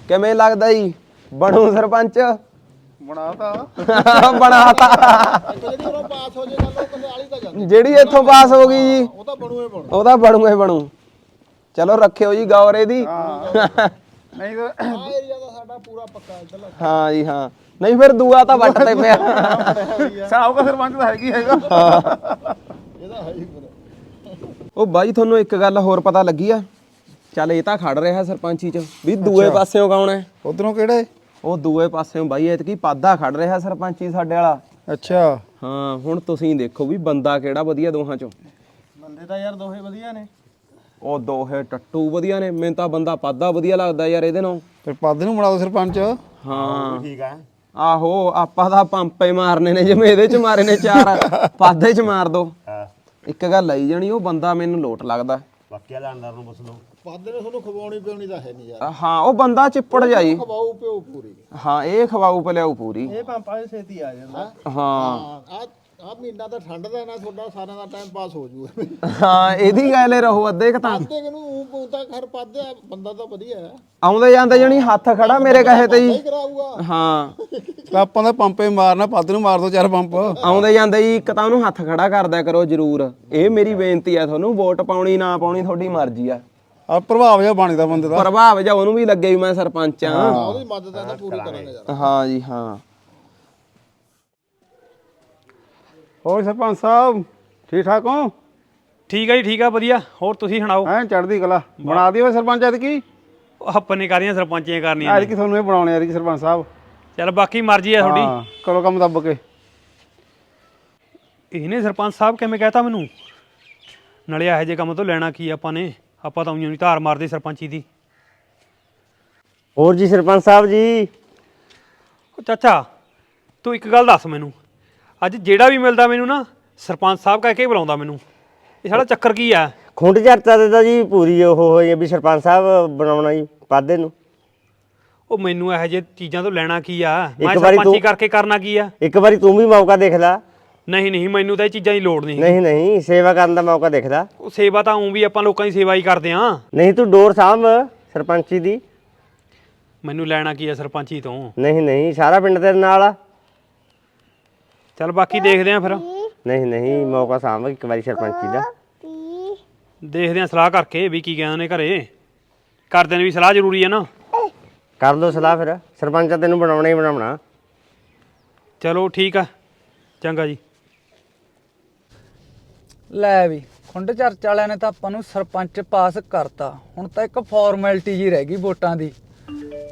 C: ਕਿਵੇਂ ਲੱਗਦਾ ਜੀ? ਬਣੂ ਸਰਪੰਚ?
B: ਬਣਾਤਾ।
C: ਬਣਾਤਾ। ਜਿਹੜੀ ਇੱਥੋਂ ਪਾਸ ਹੋ ਗਈ ਜੀ
B: ਉਹ ਤਾਂ ਬਣੂਏ ਬਣੂ।
C: ਉਹਦਾ ਬਣੂਏ ਬਣੂ। ਚਲੋ ਰੱਖਿਓ ਜੀ ਗੌਰੇ ਦੀ।
B: ਨਹੀਂ ਤਾਂ ਆ ਏਰੀਆ ਦਾ ਸਾਡਾ ਪੂਰਾ ਪੱਕਾ ਇੱਧਰਲਾ।
C: ਹਾਂ ਜੀ ਹਾਂ। ਨਹੀਂ ਫਿਰ ਦੂਆ ਤਾਂ ਵੱਟ ਤੇ ਪਿਆ।
B: ਸਾਹਬ ਦਾ ਸਰਪੰਚ ਤਾਂ ਹੈਗੀ ਹੈਗਾ। ਇਹਦਾ ਹੈ ਹੀ ਫਿਰ।
C: ਉਹ ਬਾਈ ਤੁਹਾਨੂੰ ਇੱਕ ਗੱਲ ਹੋਰ ਪਤਾ ਲੱਗੀ ਆ? ਚੱਲ ਇਹ ਤਾਂ ਖੜ ਰਿਹਾ ਸਰਪੰਚੀ ਚ। ਵੀ ਦੂਏ ਪਾਸਿਓਂ ਕੌਣ ਹੈ?
B: ਉਧਰੋਂ ਕਿਹੜੇ?
C: ਉਹ ਦੂਏ ਪਾਸਿਓਂ ਬਾਈ ਐਤਕੀ ਪਾਦਾ ਖੜ ਰਿਹਾ ਸਰਪੰਚੀ ਸਾਡੇ ਵਾਲਾ।
B: ਅੱਛਾ।
C: ਹਾਂ ਹੁਣ ਤੁਸੀਂ ਦੇਖੋ ਵੀ ਬੰਦਾ ਕਿਹੜਾ ਵਧੀਆ ਦੋਹਾਂ ਚੋਂ।
B: ਬੰਦੇ ਤਾਂ ਯਾਰ ਦੋਹੇ ਵਧੀਆ ਨੇ।
C: ਉਹ ਦੋਹੇ ਟੱਟੂ ਵਧੀਆ ਨੇ ਮੈਨੂੰ ਤਾਂ ਬੰਦਾ ਪਾਦਾ ਵਧੀਆ ਲੱਗਦਾ ਯਾਰ ਇਹਦੇ ਨਾਲ।
B: ਫਿਰ ਪਦ ਨੂੰ ਬਣਾ ਦੋ ਸਰਪੰਚ।
C: ਹਾਂ। ਠੀਕ ਆ। ਆਹੋ ਆਪਾਂ ਤਾਂ ਪੰਪੇ ਮਾਰਨੇ ਨੇ ਜਿਵੇਂ ਇਹਦੇ ਚ ਮਾਰੇ ਨੇ ਚਾਰ। ਪਾਦੇ ਚ ਮਾਰ ਦੋ। ਇੱਕ ਗੱਲ ਆਈ ਜਾਣੀ ਉਹ ਬੰਦਾ ਮੈਨੂੰ ਲੋਟ ਲੱਗਦਾ।
B: ਪਦ ਨੇ ਤੁਹਾਨੂੰ ਖਵਾਉਣੀ ਪਿਉਣੀ ਤਾਂ ਹੈ ਨਹੀਂ ਯਾਰ।
C: ਹਾਂ ਉਹ ਬੰਦਾ ਚਿੱਪੜ ਜਾਈ।
B: ਖਵਾਉ ਪਿਓ ਪੂਰੀ।
C: ਹਾਂ ਇਹ ਖਵਾਊ ਪਲਿਆਊ ਪੂਰੀ।
B: ਇਹ ਪੰਪਾਂ ਦੇ ਛੇਤੀ ਆ ਜਾਂਦਾ।
C: ਹਾਂ।
B: ਆ ਆ ਮਹੀਨਾ ਤਾਂ ਠੰਡ ਦਾ ਨਾ ਤੁਹਾਡਾ ਸਾਰਿਆਂ ਦਾ ਟਾਈਮ ਪਾਸ ਹੋ ਜੂ।
C: ਹਾਂ ਇਹਦੀ ਗੱਲ ਹੀ ਰਹੋ ਅੱਧੇ ਕ ਤਾਂ।
B: ਪੱਦੇ ਨੂੰ ਉਹ ਪੂਤਾ ਖਰ ਪੱਦੇ ਬੰਦਾ ਤਾਂ ਵਧੀਆ ਹੈ
C: ਆਉਂਦੇ ਜਾਂਦੇ ਜਣੀ ਹੱਥ ਖੜਾ ਮੇਰੇ ਕਹੇ ਤੇ ਜੀ ਹਾਂ
B: ਆਪਾਂ ਦਾ ਪੰਪੇ ਮਾਰਨਾ ਪੱਦ ਨੂੰ ਮਾਰ ਦੋ ਚਾਰ ਪੰਪ।
C: ਆਉਂਦੇ ਜਾਂਦੇ ਜੀ ਇੱਕ ਤਾਂ ਉਹਨੂੰ ਹੱਥ ਖੜਾ ਕਰਦਿਆ ਕਰੋ ਜਰੂਰ। ਇਹ ਮੇਰੀ ਬੇਨਤੀ ਆ ਤੁਹਾਨੂੰ ਵੋਟ ਪਾਉਣੀ ਨਾ ਪਾਉਣੀ ਤੁਹਾਡੀ ਮਰਜ਼ੀ ਆ।
B: ਆ ਪ੍ਰਭਾਵ ਜਿਹਾ ਬਣਦਾ ਬੰਦੇ ਦਾ।
C: ਪ੍ਰਭਾਵ ਜਾ ਉਹਨੂੰ ਵੀ ਲੱਗੇ ਵੀ ਮੈਂ ਸਰਪੰਚ ਆ।
B: ਉਹਦੀ ਮਦਦ ਤਾਂ ਪੂਰੀ ਕਰਾਂਗੇ ਯਾਰ।
C: ਹਾਂ ਜੀ ਹਾਂ।
B: ਹੋਰ ਸਰਪੰਚ ਸਾਹਿਬ ਠੀਕ ਠਾਕ ਹੋ?
A: ਠੀਕ ਆ ਜੀ ਠੀਕ ਆ ਵਧੀਆ। ਹੋਰ ਤੁਸੀਂ ਸੁਣਾਓ?
B: ਐ ਚੜਦੀ ਕਲਾ। ਬਣਾ ਦਿਓ ਸਰਪੰਚ ਐਤਕੀ?
A: ਉਹ ਆਪਾਂ ਨੇ ਕਾਰੀਆਂ ਸਰਪੰਚੀਆਂ ਕਰਨੀਆਂ ਨੇ।
B: ਐਤਕੀ ਤੁਹਾਨੂੰ ਇਹ ਬਣਾਉਣੇ ਐਤਕੀ ਸਰਪੰਚ ਸਾਹਿਬ।
A: ਚੱਲ ਬਾਕੀ ਮਰਜ਼ੀ ਆ ਤੁਹਾਡੀ।
B: ਹਾਂ ਕਰੋ ਕੰਮ ਦੱਬ ਕੇ।
A: ਇਹਨੇ ਸਰਪੰਚ ਸਾਹਿਬ ਕਿਵੇਂ ਕਹਿਤਾ ਮੈਨੂੰ? ਨਾਲੇ ਇਹੋ ਜਿਹੇ ਕੰਮ ਤੋਂ ਲੈਣਾ ਕੀ ਆਪਾਂ ਨੇ? ਆਪਾਂ ਤਾਂ ਉਈਆਂ ਨਹੀਂ ਧਾਰ ਮਾਰਦੇ ਸਰਪੰਚੀ ਦੀ।
E: ਹੋਰ ਜੀ ਸਰਪੰਚ ਸਾਹਿਬ ਜੀ?
A: ਉਹ ਚਾਚਾ ਤੂੰ ਇੱਕ ਗੱਲ ਦੱਸ ਮੈਨੂੰ। ਅੱਜ ਜਿਹੜਾ ਵੀ ਮਿਲਦਾ ਮੈਨੂੰ ਨਾ ਸਰਪੰਚ ਸਾਹਿਬ ਕਹਿ ਕੇ ਬੁਲਾਉਂਦਾ ਮੈਨੂੰ। ਇਹ ਸਾਡਾ ਚੱਕਰ ਕੀ ਆ?
E: ਖੁੰਡ ਚਰਚਾ ਦੇ ਤਾਂ ਜੀ ਪੂਰੀ ਉਹ ਹੋਈ ਹੈ ਵੀ ਸਰਪੰਚ ਸਾਹਿਬ ਬਣਾਉਣਾ ਜੀ ਪਾਦੇ ਨੂੰ।
A: ਉਹ ਮੈਨੂੰ ਇਹੋ ਜਿਹੇ ਚੀਜ਼ਾਂ ਤੋਂ ਲੈਣਾ ਕੀ ਆ? ਮੈਂ
E: ਇੱਕ ਵਾਰੀ
A: ਸਰਪੰਚੀ
E: ਤੂੰ-
A: ਕਰਕੇ ਕਰਨਾ ਕੀ ਆ?
E: ਇੱਕ ਵਾਰੀ ਤੂੰ ਵੀ ਮੌਕਾ ਦੇਖ ਲੈ।
A: ਨਹੀਂ ਨਹੀਂ ਮੈਨੂੰ ਤਾਂ ਇਹ ਚੀਜ਼ਾਂ ਦੀ ਲੋੜ ਨਹੀਂ।
E: ਨਹੀਂ ਨਹੀਂ ਸੇਵਾ ਕਰਨ ਦਾ ਮੌਕਾ ਦੇਖ ਲੈ।
A: ਉਹ ਸੇਵਾ ਤਾਂ ਉਂ ਵੀ ਆਪਾਂ ਲੋਕਾਂ ਦੀ ਸੇਵਾ ਹੀ ਕਰਦੇ ਆ।
E: ਨਹੀਂ ਤੂੰ ਡੋਰ ਸਾਂਭ ਸਰਪੰਚੀ ਦੀ।
A: ਮੈਨੂੰ ਲੈਣਾ ਕੀ ਆ ਸਰਪੰਚੀ ਤੋਂ?
E: ਨਹੀਂ ਨਹੀਂ ਸਾਰਾ ਪਿੰਡ ਤੇਰੇ ਨਾਲ ਆ।
A: ਚੱਲ ਬਾਕੀ ਦੇਖਦੇ ਆ ਫਿਰ।
E: ਨਹੀਂ ਨਹੀਂ ਮੌਕਾ ਸਾਂਭ ਇੱਕ ਵਾਰੀ ਸਰਪੰਚੀ ਦਾ।
A: ਦੇਖਦੇ ਆ ਸਲਾਹ ਕਰਕੇ ਵੀ ਕੀ ਕਹਿੰਦੇ ਨੇ ਘਰੇ। ਕਰਦੇ ਨੇ ਵੀ ਸਲਾਹ ਜ਼ਰੂਰੀ ਹੈ ਨਾ।
E: ਕਰ ਲਓ ਸਲਾਹ ਫਿਰ। ਸਰਪੰਚ ਤਾਂ ਤੈਨੂੰ ਬਣਾਉਣਾ ਹੀ ਬਣਾਉਣਾ।
A: ਚਲੋ ਠੀਕ ਆ। ਚੰਗਾ ਜੀ।
D: ਲੈ ਵੀ, ਖੁੰਡ ਚਰਚ ਵਾਲਿਆਂ ਨੇ ਤਾਂ ਆਪਾਂ ਨੂੰ ਸਰਪੰਚ ਪਾਸ ਕਰਤਾ। ਹੁਣ ਤਾਂ ਇੱਕ ਫਾਰਮੈਲਿਟੀ ਜੀ ਰਹਿ ਗਈ ਵੋਟਾਂ ਦੀ।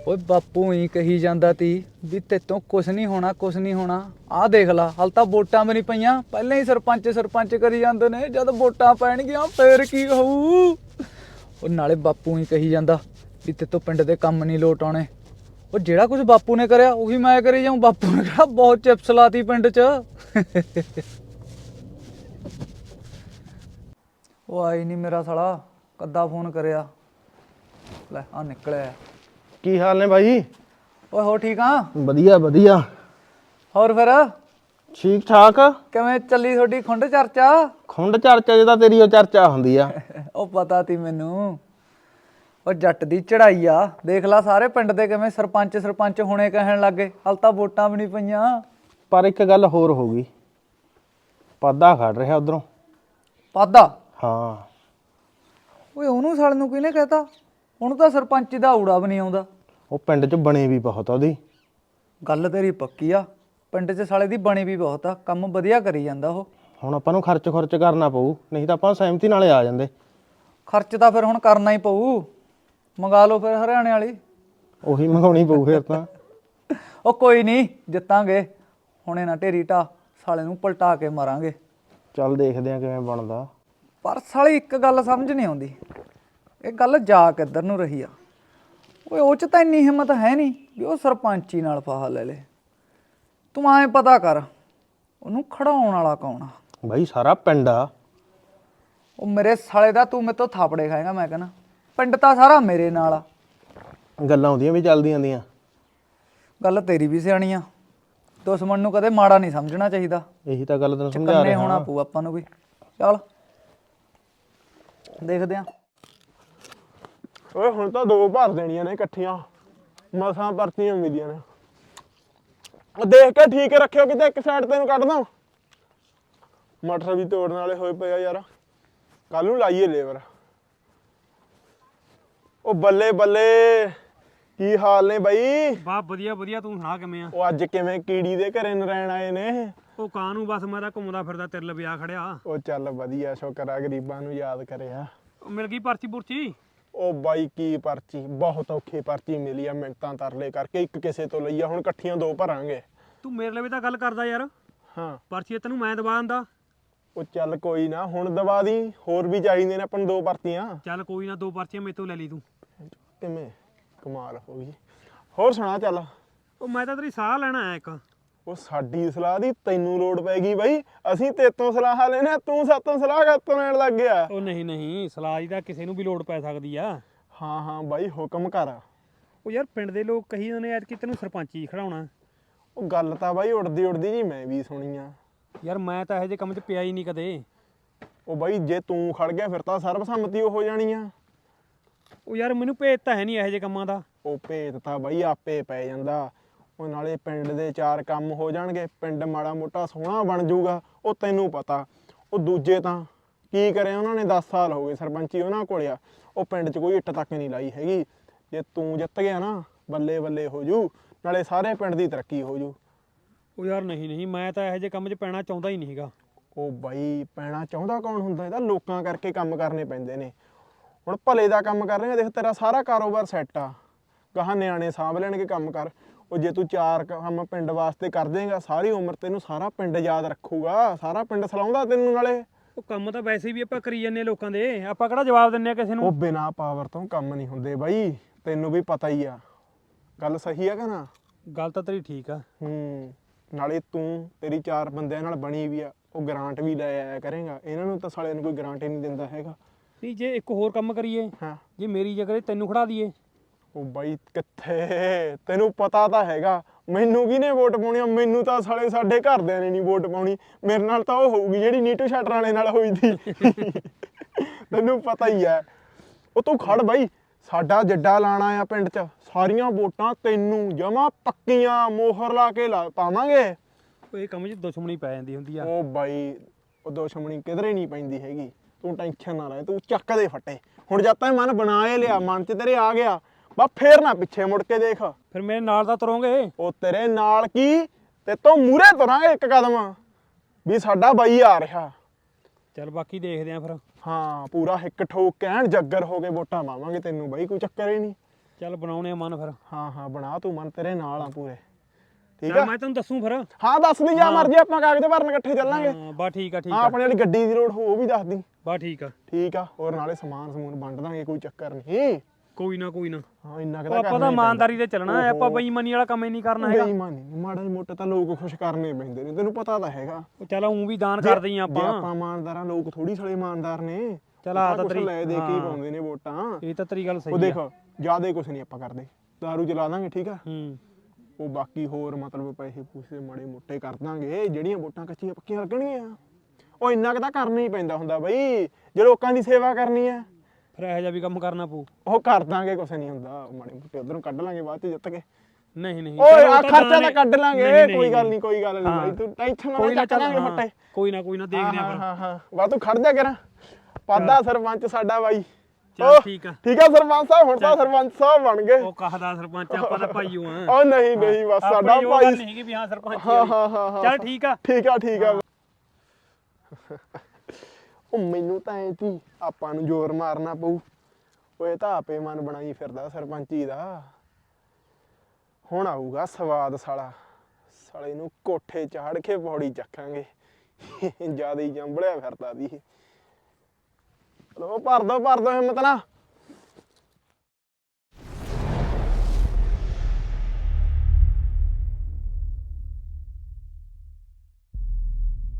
D: ਓਏ ਬਾਪੂ ਹੀ ਕਹੀ ਜਾਂਦਾ ਤੀ ਵੀ ਤੇਤੋਂ ਕੁਛ ਨਹੀਂ ਹੋਣਾ, ਕੁਛ ਨਹੀਂ ਹੋਣਾ। ਆਹ ਦੇਖ ਲਾ, ਹਾਲ ਤਾਂ ਵੋਟਾਂ ਵੀ ਨਹੀਂ ਪਈਆਂ। ਪਹਿਲਾਂ ਹੀ ਸਰਪੰਚ ਸਰਪੰਚ ਕਰੀ ਜਾਂਦੇ ਨੇ। ਜਦ ਵੋਟਾਂ ਪੈਣਗੀਆਂ, ਫੇਰ ਕੀ ਹੋਊ? ਉਹ ਨਾਲੇ ਬਾਪੂ ਹੀ ਕਹੀ ਜਾਂਦਾ ਵੀ ਤੇਤੋਂ ਪਿੰਡ ਦੇ ਕੰਮ ਨਹੀਂ ਲੋਟ ਆਉਣੇ। ਉਹ ਜਿਹੜਾ ਕੁਝ ਬਾਪੂ ਨੇ ਕਰਿਆ, ਉਹੀ ਮੈਂ ਕਰੀ ਜਾਊਂ। ਬਾਪੂ ਨੇ ਕਿਹਾ, ਬਹੁਤ ਚਿਪਸ ਲਾਤੀ ਪਿੰਡ 'ਚ। ਉਹ ਆਈ ਨਹੀਂ ਮੇਰਾ ਸਾਲਾ ਕੱਦਾ ਫੋਨ ਕਰਿਆ। ਲੈ ਆ ਨਿਕਲਿਆ।
B: ਕੀ ਹਾਲ ਨੇ ਬਾਈ?
D: ਓਏ ਹੋ ਠੀਕ ਆ?
B: ਵਧੀਆ ਵਧੀਆ।
D: ਹੋਰ ਫਿਰ?
B: ਠੀਕ ਠਾਕ?
D: ਕਿਵੇਂ ਚੱਲੀ ਤੁਹਾਡੀ ਖੁੰਡ ਚਰਚਾ?
B: ਖੁੰਡ ਚਰਚਾ ਜਿਹਦਾ ਤੇਰੀ ਉਹ ਚਰਚਾ ਹੁੰਦੀ ਆ।
D: ਉਹ ਪਤਾ ਤੀ ਮੈਨੂੰ। ਉਹ ਜੱਟ ਦੀ ਚੜਾਈ ਆ। ਦੇਖ ਲਾ ਸਾਰੇ ਪਿੰਡ ਦੇ ਕਿਵੇਂ ਸਰਪੰਚ ਸਰਪੰਚ ਹੋਣੇ ਕਹਿਣ ਲੱਗੇ। ਹਾਲ ਤਾਂ ਵੋਟਾਂ ਵੀ ਨਹੀਂ ਪਈਆਂ।
B: ਪਰ ਇੱਕ ਗੱਲ ਹੋਰ ਹੋ ਗਈ। ਪਾਦਾ ਖੜ ਰਿਹਾ ਉਧਰੋਂ।
D: ਪਾਦਾ?
B: ਹਾਂ।
D: ਓਏ ਉਹਨੂੰ ਸਾਲ ਨੂੰ ਕਿਹਨੇ ਕਹਿਤਾ? ਉਹਨੂੰ ਤਾਂ ਸਰਪੰਚ ਦਾ ਊੜਾ ਵੀ ਨਹੀਂ ਆਉਂਦਾ।
B: ਉਹ ਪਿੰਡ 'ਚ ਬਣੇ ਵੀ ਬਹੁਤ ਆ ਉਹਦੀ।
D: ਗੱਲ ਤੇਰੀ ਪੱਕੀ ਆ। ਪਿੰਡ 'ਚ ਸਾਲੇ ਦੀ ਬਣੀ ਵੀ ਬਹੁਤ ਆ। ਕੰਮ ਵਧੀਆ ਕਰੀ ਜਾਂਦਾ ਉਹ।
B: ਹੁਣ ਆਪਾਂ ਨੂੰ ਖਰਚ ਖਰਚ ਕਰਨਾ ਪਊ। ਨਹੀਂ ਤਾਂ ਆਪਾਂ ਸਹਿਮਤੀ ਨਾਲੇ ਆ ਜਾਂਦੇ।
D: ਖਰਚ ਤਾਂ ਫਿਰ ਹੁਣ ਕਰਨਾ ਹੀ ਪਊ। ਮੰਗਾ ਲਓ ਫਿਰ ਹਰਿਆਣੇ ਵਾਲੀ।
B: ਉਹੀ ਮੰਗਾਉਣੀ ਪਊ ਫਿਰ ਤਾਂ।
D: ਉਹ ਕੋਈ ਨਹੀਂ ਜਿੱਤਾਂਗੇ। ਹੁਣੇ ਨਾ ਢੇਰੀ ਢਾ। ਸਾਲੇ ਨੂੰ ਪਲਟਾ ਕੇ ਮਾਰਾਂਗੇ।
B: ਚੱਲ ਦੇਖਦੇ ਆ ਕਿਵੇਂ ਬਣਦਾ।
D: ਪਰ ਸਾਲੀ ਇੱਕ ਗੱਲ ਸਮਝ ਨਹੀਂ ਆਉਂਦੀ। ਇਹ ਗੱਲ ਜਾ ਕਿੱਧਰ ਨੂੰ ਰਹੀ ਆ। ਓਏ ਉਹ ਚ ਤਾਂ ਇੰਨੀ ਹਿੰਮਤ ਹੈ ਨਹੀਂ ਵੀ ਉਹ ਸਰਪੰਚੀ ਨਾਲ ਫਾਹਾ ਲੈ ਲੇ। ਤੂੰ ਐਂ ਪਤਾ ਕਰ ਉਹਨੂੰ ਖੜਾਉਣ ਵਾਲਾ ਕੌਣ ਆ?
B: ਬਾਈ ਸਾਰਾ ਪਿੰਡ ਆ।
D: ਉਹ ਮੇਰੇ ਸਾਲੇ ਦਾ ਤੂੰ ਮੇਰੇ ਤੋਂ ਥਾਪੜੇ ਖਾਏਗਾ ਮੈਂ ਕਹਿੰਦਾ ਪਿੰਡ ਤਾਂ ਸਾਰਾ ਮੇਰੇ ਨਾਲ ਆ।
B: ਗੱਲਾਂ ਹੁੰਦੀਆਂ ਵੀ ਚੱਲਦੀਆਂ ਦੀਆਂ
D: ਗੱਲ ਤੇਰੀ ਵੀ ਸਿਆਣੀ ਆ। ਦੁਸ਼ਮਣ ਨੂੰ ਕਦੇ ਮਾੜਾ ਨਹੀਂ ਸਮਝਣਾ ਚਾਹੀਦਾ।
B: ਇਹੀ ਤਾਂ ਗੱਲ ਤੈਨੂੰ ਸਮਝਾ
D: ਕੰਨੇ
B: ਰਿਹਾ
D: ਹੋਣਾ ਪਊ ਆਪਾਂ ਨੂੰ ਵੀ। ਚੱਲ। ਦੇਖਦੇ ਆ
B: ਓਏ ਹੁਣ ਤਾਂ ਦੋ ਭਰ ਦੇਣੀਆਂ ਨੇ ਇਕੱਠੀਆਂ। ਮਸਾਂ ਪਰਚੀਆਂ ਮਿਲੀਆਂ ਨੇ। ਉਹ ਦੇਖ ਕੇ ਠੀਕ ਰੱਖਿਓ ਕਿਤੇ ਇੱਕ ਸਾਈਡ ਤੈਨੂੰ ਕੱਢ ਦਵਾਂ ਮਟਰ ਵੀ ਤੋੜਨ ਵਾਲੇ ਹੋਏ ਪਏ ਆ ਯਾਰ। ਕੱਲ ਨੂੰ ਲਾਈਏ ਲੇਬਰ। ਉਹ ਬੱਲੇ ਬੱਲੇ ਕੀ ਹਾਲ ਨੇ ਬਾਈ?
A: ਬਾ ਵਧੀਆ ਵਧੀਆ। ਤੂੰ ਸੁਣਾ ਕਿਵੇਂ ਆ?
B: ਉਹ ਅੱਜ ਕਿਵੇਂ ਕੀੜੀ ਦੇ ਘਰੇ ਨਰੈਣ ਆਏ ਨੇ?
A: ਉਹ ਕਾਂ ਨੂੰ ਬਸ ਮੈਂ ਤਾਂ ਘੁੰਮਦਾ ਫਿਰਦਾ ਤੇਰੇ ਲਈ ਵਿਆਹ ਖੜਿਆ।
B: ਉਹ ਚੱਲ ਵਧੀਆ ਸ਼ੁਕਰ ਆ ਗਰੀਬਾਂ ਨੂੰ ਯਾਦ ਕਰਿਆ।
A: ਉਹ ਮਿਲ ਗਈ ਪਰਚੀ ਪੁਰਚੀ?
B: ਉਹ ਬਾਈ ਕੀ ਪਰਚੀ? ਬਹੁਤ ਔਖੀ ਪਰਚੀ ਮਿਲੀ ਆ ਮਿੰਟਾਂ ਤਰਲੇ ਕਰਕੇ ਇੱਕ ਕਿਸੇ ਤੋਂ ਲਈ ਆ ਹੁਣ ਇਕੱਠੀਆਂ ਦੋ ਭਰਾਂਗੇ।
A: ਤੂੰ ਮੇਰੇ ਲਈ ਵੀ ਤਾਂ ਗੱਲ ਕਰਦਾ ਯਾਰ।
B: ਹਾਂ।
A: ਪਰਚੀ ਤੈਨੂੰ ਮੈਂ ਦਵਾ ਦਿੰਦਾ।
B: ਉਹ ਚੱਲ ਕੋਈ ਨਾ ਹੁਣ ਦਵਾ ਦੀ ਹੋਰ ਵੀ ਚਾਹੀਦੇ ਨੇ ਆਪਾਂ ਨੂੰ ਦੋ ਪਰਚੀਆਂ।
A: ਚੱਲ ਕੋਈ ਨਾ ਦੋ ਪਰਚੀਆਂ ਮੇਰੇ ਤੋਂ ਲੈ ਲਈ ਤੂੰ।
B: ਕਿਵੇਂ? ਕਮਾਲ ਹੋ ਗਈ। ਹੋਰ ਸੁਣਾ ਚੱਲ।
A: ਉਹ ਮੈਂ ਤਾਂ ਤੇਰੀ ਸਾਹ ਲੈਣਾ ਆਇਆ ਇੱਕ।
B: ਉਹ ਸਾਡੀ ਸਲਾਹ ਦੀ ਤੈਨੂੰ ਲੋੜ ਪੈ ਗਈ ਬਾਈ। ਅਸੀਂ ਤੇਤੋਂ ਸਲਾਹ ਲੈਣੇ ਤੂੰ ਸਾਤੋਂ ਸਲਾਹ ਕਰਤੋਂ ਲੈਣ ਲੱਗ ਗਿਆ।
A: ਉਹ ਨਹੀਂ ਨਹੀਂ ਸਲਾਹ ਦੀ ਤਾਂ ਕਿਸੇ ਨੂੰ ਵੀ ਲੋੜ ਪੈ ਸਕਦੀ ਆ।
B: ਹਾਂ ਹਾਂ ਬਾਈ ਹੁਕਮ ਕਰ।
A: ਉਹ ਯਾਰ ਪਿੰਡ ਦੇ ਲੋਕ ਕਹੀ ਜਾਂਦੇ ਨੇ ਐਤਕੀ ਤੈਨੂੰ ਸਰਪੰਚੀ ਖੜਾਉਣਾ?
B: ਉਹ ਗੱਲ ਤਾਂ ਬਾਈ ਉੜਦੀ ਉੜਦੀ ਜੀ ਮੈਂ ਵੀ ਸੁਣੀ ਆ।
A: ਯਾਰ ਮੈਂ ਤਾਂ ਇਹੋ ਜਿਹੇ ਕੰਮ 'ਚ ਪਿਆ ਹੀ ਨਹੀਂ ਕਦੇ।
B: ਉਹ ਬਾਈ ਜੇ ਤੂੰ ਖੜ ਗਿਆ ਫਿਰ ਤਾਂ ਸਰਬਸੰਮਤੀ ਹੋ ਜਾਣੀ ਆ।
A: ਉਹ ਯਾਰ ਮੈਨੂੰ ਭੇਤ ਤਾਂ ਹੈ ਨਹੀਂ ਇਹੋ ਜਿਹੇ ਕੰਮਾਂ ਦਾ।
B: ਉਹ ਭੇਤ ਤਾਂ ਬਾਈ ਆਪੇ ਪੈ ਜਾਂਦਾ। ਉਹ ਨਾਲੇ ਪਿੰਡ ਦੇ ਚਾਰ ਕੰਮ ਹੋ ਜਾਣਗੇ ਪਿੰਡ ਮਾੜਾ ਮੋਟਾ ਸੋਹਣਾ ਬਣ ਜਾਊਗਾ ਉਹ ਤੈਨੂੰ ਪਤਾ। ਉਹ ਦੂਜੇ ਤਾਂ ਕੀ ਕਰਿਆ ਉਹਨਾਂ ਨੇ 10 ਸਾਲ ਹੋ ਗਏ ਸਰਪੰਚੀ ਉਹਨਾਂ ਕੋਲ ਆ। ਉਹ ਪਿੰਡ 'ਚ ਕੋਈ ਇੱਟ ਤੱਕ ਨਹੀਂ ਲਾਈ ਹੈਗੀ। ਜੇ ਤੂੰ ਜਿੱਤ ਗਿਆ ਨਾ ਬੱਲੇ ਬੱਲੇ ਹੋ ਜੂ ਨਾਲੇ ਸਾਰੇ ਪਿੰਡ ਦੀ ਤਰੱਕੀ ਹੋ ਜੂ
A: ਉਹ ਯਾਰ ਨਹੀਂ ਨਹੀਂ ਮੈਂ ਤਾਂ ਇਹੋ ਜਿਹੇ ਕੰਮ 'ਚ ਪੈਣਾ ਚਾਹੁੰਦਾ ਹੀ ਨਹੀਂ ਹੈਗਾ।
B: ਉਹ ਬਾਈ ਪੈਣਾ ਚਾਹੁੰਦਾ ਕੌਣ ਹੁੰਦਾ? ਇਹਦਾ ਲੋਕਾਂ ਕਰਕੇ ਕੰਮ ਕਰਨੇ ਪੈਂਦੇ ਨੇ। ਹੁਣ ਭਲੇ ਦਾ ਕੰਮ ਕਰ ਰਹੇਗਾ ਦੇਖ ਤੇਰਾ ਸਾਰਾ ਕਾਰੋਬਾਰ ਸੈੱਟ ਆ। ਗਾਹਾਂ ਨਿਆਣੇ ਸਾਂਭ ਲੈਣਗੇ ਕੰਮ ਕਰ। ਉਹ ਜੇ ਤੂੰ ਚਾਰ ਕੰਮ ਪਿੰਡ ਵਾਸਤੇ ਕਰ ਦੇਂਗਾ ਸਾਰੀ ਉਮਰ ਤੈਨੂੰ ਸਾਰਾ ਪਿੰਡ ਯਾਦ ਰੱਖੂਗਾ ਸਾਰਾ ਪਿੰਡ ਸਲਾਉਂਦਾ ਤੈਨੂੰ ਨਾਲੇ।
A: ਉਹ ਕੰਮ ਤਾਂ ਵੈਸੇ ਵੀ ਆਪਾਂ ਕਰੀ ਜੰਨੇ ਲੋਕਾਂ ਦੇ ਆਪਾਂ ਕਿਹੜਾ ਜਵਾਬ ਦਿੰਨੇ ਆ ਕਿਸੇ
B: ਉਹ
A: ਨੂੰ
B: ਬਿਨਾ ਪਾਵਰ ਤੋਂ ਕੰਮ ਨਹੀਂ ਹੁੰਦੇ ਬਾਈ ਤੈਨੂੰ ਵੀ ਪਤਾ ਹੀ ਆ। ਗੱਲ ਸਹੀ ਆ ਕਿ ਨਾ?
A: ਗੱਲ ਤਾਂ ਤੇਰੀ ਠੀਕ ਆ।
B: ਹੂੰ ਨਾਲੇ ਤੂੰ ਤੇਰੀ ਚਾਰ ਬੰਦਿਆਂ ਨਾਲ ਬਣੀ ਵੀ ਆ ਉਹ ਗ੍ਰਾਂਟ ਵੀ ਲੈ ਆਇਆ ਕਰੇਗਾ ਇਹਨਾਂ ਨੂੰ ਤਾਂ ਸਾਲਿਆਂ ਨੂੰ ਕੋਈ ਗ੍ਰਾਂਟ ਹੀ ਨਹੀਂ ਦਿੰਦਾ ਹੈਗਾ।
A: ਨਹੀਂ ਜੇ ਇੱਕ ਹੋਰ ਕੰਮ ਕਰੀਏ
B: ਹਾਂ।
A: ਜੇ ਮੇਰੀ ਜਗ੍ਹਾ ਤੇ ਤੈਨੂੰ ਖੜਾ ਦਈਏ
B: ਉਹ ਬਾਈ ਕਿੱਥੇ? ਤੈਨੂੰ ਪਤਾ ਤਾਂ ਹੈਗਾ। ਮੈਨੂੰ ਕਿਹਨੇ ਵੋਟ ਪਾਉਣੀ ਆ? ਮੈਨੂੰ ਤਾਂ ਸਾਲੇ ਸਾਡੇ ਘਰਦਿਆਂ ਨੇ ਨਹੀਂ ਵੋਟ ਪਾਉਣੀ। ਮੇਰੇ ਨਾਲ ਤਾਂ ਉਹ ਹੋਊਗੀ ਜਿਹੜੀ ਨੀਟੂ ਸ਼ਟਰ ਵਾਲੇ ਨਾਲ ਹੋਈ ਸੀ। ਤੈਨੂੰ ਪਤਾ ਹੀ ਹੈ। ਉਹ ਤੂੰ ਖੜ ਬਾਈ। ਸਾਡਾ ਜੱਡਾ ਲਾਣਾ ਆ ਪਿੰਡ 'ਚ। ਸਾਰੀਆਂ ਵੋਟਾਂ ਤੈਨੂੰ ਜਮਾ ਪੱਕੀਆਂ। ਮੋਹਰ ਲਾ ਕੇ ਲਾ ਪਾਵਾਂਗੇ।
A: ਉਹ ਇਹ ਕੰਮ 'ਚ ਦੁਸ਼ਮਣੀ ਪੈ ਜਾਂਦੀ ਹੁੰਦੀ ਆ।
B: ਉਹ ਬਾਈ ਉਹ ਦੁਸ਼ਮਣੀ ਕਿਧਰੇ ਨਹੀਂ ਪੈਂਦੀ ਹੈਗੀ। ਤੂੰ ਟੈਨਸ਼ਨ ਨਾ ਲੈ। ਤੂੰ ਚੱਕ ਦੇ ਫੱਟੇ। ਹੁਣ ਜਦ ਤੱਕ ਮਨ ਬਣਾ ਏ ਲਿਆ ਮਨ 'ਚ ਤੇਰੇ ਆ ਗਿਆ। ਬਾ ਫੇਰ ਨਾ ਪਿੱਛੇ ਮੁੜ ਕੇ ਦੇਖ।
A: ਫਿਰ ਮੇਰੇ ਨਾਲ ਤਾਂ ਤੁਰੋਂਗੇ।
B: ਉਹ ਤੇਰੇ ਨਾਲ ਕੀ? ਤੇ ਤੋਂ ਮੂਰੇ ਤੁਰਾਂਗੇ ਇੱਕ ਕਦਮ। ਵੀ ਸਾਡਾ ਬਾਈ ਆ ਰਿਹਾ।
A: ਚੱਲ ਬਾਕੀ ਦੇਖਦੇ ਆਂ ਫਿਰ।
B: ਹਾਂ ਪੂਰਾ ਹਿੱਕ ਠੋਕ ਕਹਿਣ ਜੱਗਰ ਹੋ ਕੇ ਵੋਟਾਂ ਪਾਵਾਂਗੇ ਤੈਨੂੰ ਬਾਈ ਕੋਈ ਚੱਕਰ ਹੀ ਨਹੀਂ।
A: ਚੱਲ ਬਣਾਉਣੇ ਆ ਮਨ ਫਿਰ।
B: ਹਾਂ ਹਾਂ ਬਣਾ ਤੂੰ ਮਨ ਤੇਰੇ ਨਾਲ ਆ ਪੂਰੇ। ਠੀਕ
A: ਚੱਲ
B: ਆ?
A: ਮੈਂ ਤੈਨੂੰ ਦੱਸੂ ਫਿਰ।
B: ਹਾਂ ਦੱਸ ਦੀ ਜਾ ਮਰਜ਼ੀ ਆਪਾਂ ਕਾਗਜ਼ ਭਰਨ ਇਕੱਠੇ ਚੱਲਾਂਗੇ।
A: ਹਾਂ ਬਾ ਠੀਕ ਆ ਠੀਕ
B: ਹਾਂ
A: ਆ।
B: ਆਪਣੇ ਵਾਲੀ ਗੱਡੀ ਦੀ ਲੋੜ ਹੋ ਉਹ ਵੀ ਦੱਸ ਦੀ।
A: ਬਾ ਠੀਕ ਆ।
B: ਠੀਕ ਆ ਹੋਰ ਨਾਲੇ ਸਮਾਨ ਸਮੂਨ ਵੰਡ ਦਾਂਗੇ ਕੋਈ ਚੱਕਰ ਨਹੀਂ।
A: ਕੋਈ ਨਾ ਕੋਈ ਨਾ।
B: ਹਾਂ ਇੰਨਾ
A: ਉਹ
B: ਕਿਦਾ
A: ਆਪਾਂ ਤਾਂ ਇਮਾਨਦਾਰੀ ਤੇ ਚੱਲਣਾ ਹੈ, ਆਪਾਂ ਬੇਈਮਾਨੀ ਵਾਲਾ ਕੰਮ ਹੀ ਨਹੀਂ ਕਰਨਾ ਹੈਗਾ।
B: ਬੇਈਮਾਨੀ ਮਾੜਾ ਮੋਟਾ ਤਾਂ ਲੋਕ ਖੁਸ਼ ਕਰਨੇ ਪੈਂਦੇ ਨੇ ਤੈਨੂੰ ਪਤਾ ਤਾਂ ਹੈਗਾ।
A: ਉਹ ਚੱਲ ਉਂ ਵੀ ਦਾਨ ਕਰਦੇ ਹੀ
B: ਜੇ
A: ਆਪਾਂ।
B: ਆਪਾਂ ਇਮਾਨਦਾਰਾਂ ਲੋਕ ਥੋੜੀ ਸਾਲੇ ਇਮਾਨਦਾਰ ਨੇ।
A: ਚੱਲ
B: ਉਹ
A: ਆ
B: ਤਾਂ
A: ਤੇਰੀ-
B: ਲੈ ਦੇ ਕੇ ਹੀ
A: ਹਾਂ।
B: ਪਾਉਂਦੇ ਨੇ ਵੋਟਾਂ।
A: ਇਹ ਤਾਂ ਤੇਰੀ ਗੱਲ
B: ਉਹ
A: ਸਹੀ
B: ਦੇਖ
A: ਆ
B: ਜਿਆਦੇ ਕੁਛ ਨਹੀਂ ਆਪਾਂ ਕਰਦੇ। ਦਾਰੂ ਚਲਾ ਦਾਂਗੇ ਠੀਕ ਆ?
A: ਹੂੰ।
B: ਉਹ ਬਾਕੀ ਹੋਰ ਮਤਲਬ ਪੈਸੇ ਪੂਸੇ ਮਾੜੇ ਮੋਟੇ ਕਰ ਦਾਂਗੇ ਜਿਹੜੀਆਂ ਵੋਟਾਂ ਕੱਚੀਆਂ ਪੱਕੀਆਂ ਲੱਗਣਗੀਆਂ। ਉਹ ਇੰਨਾ ਕੁ ਤਾਂ ਕਰਨਾ ਹੀ ਪੈਂਦਾ ਹੁੰਦਾ ਬਈ ਜੇ ਲੋਕਾਂ ਦੀ ਸੇਵਾ ਕਰਨੀ ਆ
A: ਫਿਰ ਇਹੋ ਜਿਹਾ ਵੀ ਕੰਮ ਕਰਨਾ ਪਊ।
B: ਉਹ ਕਰ ਦਾਂਗੇ ਕੁਛ ਨਹੀਂ ਹੁੰਦਾ। ਮਾੜੇ ਮੋਟੇ ਉਧਰੋਂ ਕੱਢ ਲਾਂਗੇ ਬਾਅਦ ਚ ਜਿੱਤ ਕੇ।
A: ਨਹੀਂ ਨਹੀਂ
B: ਓਏ
A: ਚੱਲ ਉਹ
B: ਆ ਖਰਚਾ ਤਾਂ
A: ਹੈ।
B: ਕੱਢ ਲਾਂਗੇ। ਕੋਈ ਗੱਲ
A: ਨਹੀਂ।
B: ਕੋਈ ਗੱਲ ਨਹੀਂ
A: ਹਾਂ।
B: ਬਾਈ ਤੂੰ ਟੈਨਸ਼ਨ ਨਾ
A: ਕੋਈ
B: ਲੈ
A: ਨਾ
B: ਚੱਕ ਲਾਂਗੇ
A: ਹਾਂ,
B: ਫੱਟੇ।
A: ਕੋਈ ਨਾ ਕੋਈ ਨਾ ਦੇਖਦੇ
B: ਹਾਂ
A: ਫਿਰ
B: ਹਾਂ ਹਾਂ। ਬਾ ਤੂੰ ਖੜ ਜਾ ਕਰਾਂ ਪਾਦਾ ਸਰਪੰਚ ਸਾਡਾ ਬਾਈ।
A: ਚੱਲ ਠੀਕ ਆ।
B: ਠੀਕ ਆ ਸਰਪੰਚ ਸਾਹਿਬ ਹੁਣ ਤਾਂ ਸਰਪੰਚ ਸਾਹਿਬ ਬਣ ਗਏ।
A: ਉਹ ਕਹਦਾ ਸਰਪੰਚ ਆਪਾਂ ਤਾਂ ਭਾਈਓ ਆ
B: ਉਹ ਨਹੀਂ ਨਹੀਂ ਬਸ ਸਾਡਾ ਭਾਈ।
A: ਨਹੀਂ ਹੈਗੀ ਵੀ ਹਾਂ ਸਰਪੰਚ ਹੀ
B: ਹਾਂ ਹਾਂ ਹਾਂ ਹਾਂ।
A: ਚੱਲ ਠੀਕ ਆ।
B: ਠੀਕ ਆ ਠੀਕ ਆ। ਉਹ ਮੈਨੂੰ ਤਾਂ ਐ ਸੀ ਆਪਾਂ ਨੂੰ ਜ਼ੋਰ ਮਾਰਨਾ ਪਊ। ਓਏ ਤਾਂ ਆਪੇ ਮਨ ਬਣਾਈ ਫਿਰਦਾ ਸਰਪੰਚੀ ਦਾ। ਹੁਣ ਆਊਗਾ ਸਵਾਦ ਸਾਲਾ। ਸਾਲੇ ਨੂੰ ਕੋਠੇ ਚਾੜ ਕੇ ਪੌੜੀ ਚੱਕਾਂਗੇ। ਜ਼ਿਆਦਾ ਹੀ ਜੰਬੜਿਆ ਫਿਰਦਾ ਦੀ। ਲੋ ਭਰ ਦੋ ਭਰ ਦੋ ਹਿੰਮਤ ਨਾ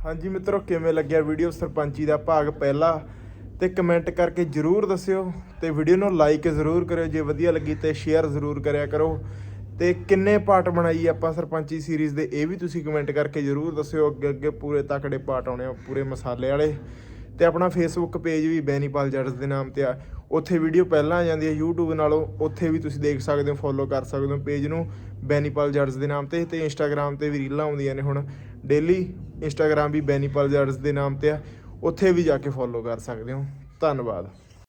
B: ਹਾਂਜੀ ਮਿੱਤਰੋ, ਕਿਵੇਂ ਲੱਗਿਆ ਵੀਡੀਓ ਸਰਪੰਚੀ ਦਾ ਭਾਗ ਪਹਿਲਾ?
F: ਤੇ ਕਮੈਂਟ ਕਰਕੇ ਜਰੂਰ ਦੱਸਿਓ ਤੇ ਵੀਡੀਓ ਨੂੰ ਲਾਈਕ ਜ਼ਰੂਰ ਕਰਿਓ, ਜੇ ਵਧੀਆ ਲੱਗੀ ਤੇ ਸ਼ੇਅਰ ਜ਼ਰੂਰ ਕਰਿਆ ਕਰੋ। ਤੇ ਕਿੰਨੇ ਪਾਰਟ ਬਣਾਈ ਆਪਾਂ ਸਰਪੰਚੀ ਸੀਰੀਜ਼ ਦੇ, ਇਹ ਵੀ ਤੁਸੀਂ ਕਮੈਂਟ ਕਰਕੇ ਜਰੂਰ ਦੱਸਿਓ। ਅੱਗੇ ਅੱਗੇ ਪੂਰੇ ਤਕੜੇ ਪਾਰਟ ਆਉਣੇ ਆ, ਪੂਰੇ ਮਸਾਲੇ ਵਾਲੇ। ਤੇ ਆਪਣਾ ਫੇਸਬੁੱਕ ਪੇਜ ਵੀ ਬੈਨੀਪਾਲ ਜੱਟਸ ਦੇ ਨਾਮ ਤੇ ਆ। ਉੱਥੇ ਵੀਡੀਓ ਪਹਿਲਾਂ ਆ ਜਾਂਦੀ ਹੈ YouTube ਨਾਲੋਂ, ਉੱਥੇ ਵੀ ਤੁਸੀਂ ਦੇਖ ਸਕਦੇ ਹੋ ਫੋਲੋ ਕਰ ਸਕਦੇ ਹੋ ਪੇਜ ਨੂੰ ਬੈਨੀਪਾਲ ਜੱਟਸ ਦੇ ਨਾਮ ਤੇ ਤੇ Instagram ਤੇ ਵੀ ਰੀਲਾਂ ਆਉਂਦੀਆਂ ਨੇ ਹੁਣ। ਡੇਲੀ Instagram ਵੀ ਬੈਨੀਪਾਲ ਜੱਟਸ ਦੇ ਨਾਮ ਤੇ ਆ। ਉੱਥੇ ਵੀ ਜਾ ਕੇ ਫੋਲੋ ਕਰ ਸਕਦੇ ਹੋ। ਧੰਨਵਾਦ।